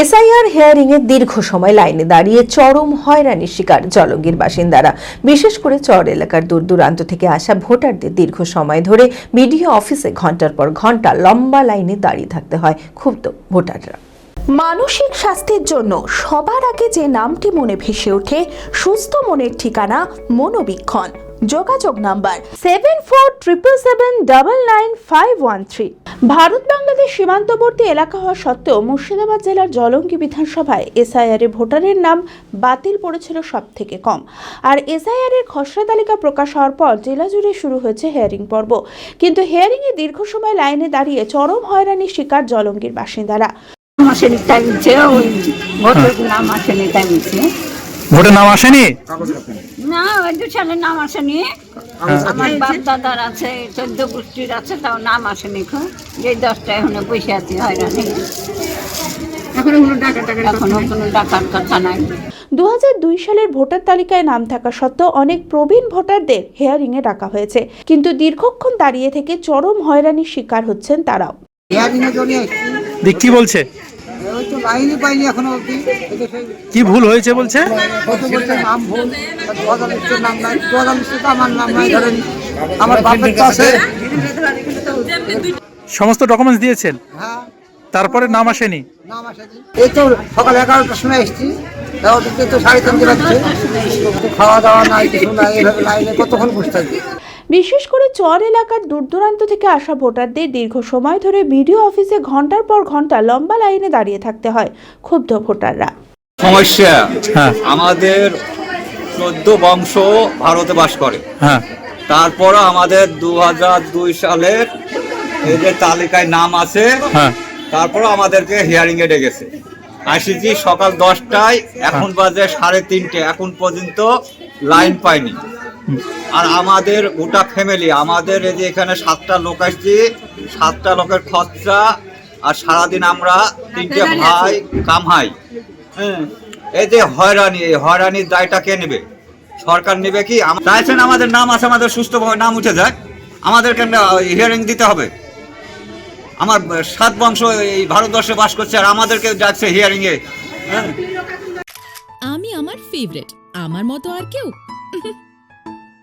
SIR hearing এ দীর্ঘ সময় লাইনে দাঁড়িয়ে চরম হয়রানির শিকার জলঙ্গির বাসিন্দারা। বিশেষ করে চর এলাকার দূর দূরান্ত থেকে আসা ভোটারদের দীর্ঘ সময় ধরে বিডিও অফিসে ঘণ্টার পর ঘণ্টা লম্বা লাইনে দাঁড়িয়ে থাকতে হয় ক্ষুব্ধ ভোটাররা। মানসিক স্বাস্থ্যের জন্য সবার আগে যে নামটি মনে ভেসে ওঠে, সুস্থ মনের ঠিকানা মনোবীক্ষণ। যোগাযোগ number seven four triple seven double nine five one three Bharat Bangladesh সীমান্তবর্তী এলাকা হওয়া সত্ত্বেও মুর্শিদাবাদ জেলার জলঙ্গি বিধানসভায় এসআইআর ভোটারের নাম বাতিল পড়েছিল সব থেকে কম। আর এসআইআর এর খসড়া তালিকা প্রকাশ হওয়ার পর জেলা জুড়ে শুরু হয়েছে হেয়ারিং পর্ব। কিন্তু হেয়ারিং এ দীর্ঘ সময় লাইনে দাঁড়িয়ে চরম হয়রানির শিকার জলঙ্গির বাসিন্দারা। আসেনি বলছে ওই ভোটের নাম আসেনি বলছে ভোটের নাম আসেনি? না ওই দু সালের নাম আসেনি। আমার বাপ দাদার আছে চোদ্দ গোষ্ঠীর আছে তাও নাম আসেনি খুব। যে দশটা এখন বসে আছি হয়রানি। দু সালের ভোটার তালিকায় নাম থাকা সত্ত্বেও অনেক প্রবীণ ভোটারদের হেয়ারিংয়ে ডাকা হয়েছে। কিন্তু দীর্ঘক্ষণ দাঁড়িয়ে থেকে চরম হয়রানির শিকার হচ্ছেন তারাও। কি বলছে? ওই পাইনি এখনও অবধি। কি ভুল হয়েছে বলছে? কত বলছে নাম ভুল? লিস্টের নাম নাই। তো আমার নাম নাই ধরেন। আমার বাপের তো আছে। সমস্ত ডকুমেন্টস দিয়েছেন? হ্যাঁ। তারপরে নাম আসেনি? নাম আসেনি। এই তো সকাল এগারোটার সময় এসেছি। তো সাড়ে তিনটে বাজছে। খাওয়া দাওয়া নাই কিছু নাই এভাবে লাইনে কতক্ষণ বসে থাকবে? বিশেষ করে চর এলাকার দূর দূরান্ত থেকে আসা ভোটারদের দীর্ঘ সময় ধরে বিডিও অফিসে ঘণ্টার পর ঘণ্টা লম্বা লাইনে দাঁড়িয়ে থাকতে হয় ক্ষুব্ধ ভোটাররা। সমস্যা। হ্যাঁ। আমাদের চোদ্দ বংশ ভারতে বাস করে। হ্যাঁ। তারপরও আমাদের দু হাজার দুই সালের এদের তালিকায় নাম আছে হ্যাঁ। তারপরও আমাদেরকে হিয়ারিং এ ডেকেছে। আসিছি সকাল দশটায় এখন বাজে সাড়ে তিনটে এখন পর্যন্ত লাইন পাইনি। আর আমাদের গোটা ফ্যামিলি আমাদের এই যে এখানে সাতটা লোক আসছি সাতটা লোকের খরচা আর সারাদিন আমরা তিনটে ভাই কামাই। হ্যাঁ। এই যে হয়রানি এই হয়রানির দায়টা কে নেবে? সরকার নেবে কি? আম- চাইছেন আমাদের নাম আছে আমাদের সুস্থভাবে নাম উঠে যায় আমাদেরকে হিয়ারিং দিতে হবে। আমার সাত বংশ এই ভারতবর্ষে বাস করছে আর আমাদেরকে যাচ্ছে হিয়ারিং এ। হ্যাঁ। আমি আমার ফেভারিট আমার মতো আর কেউ?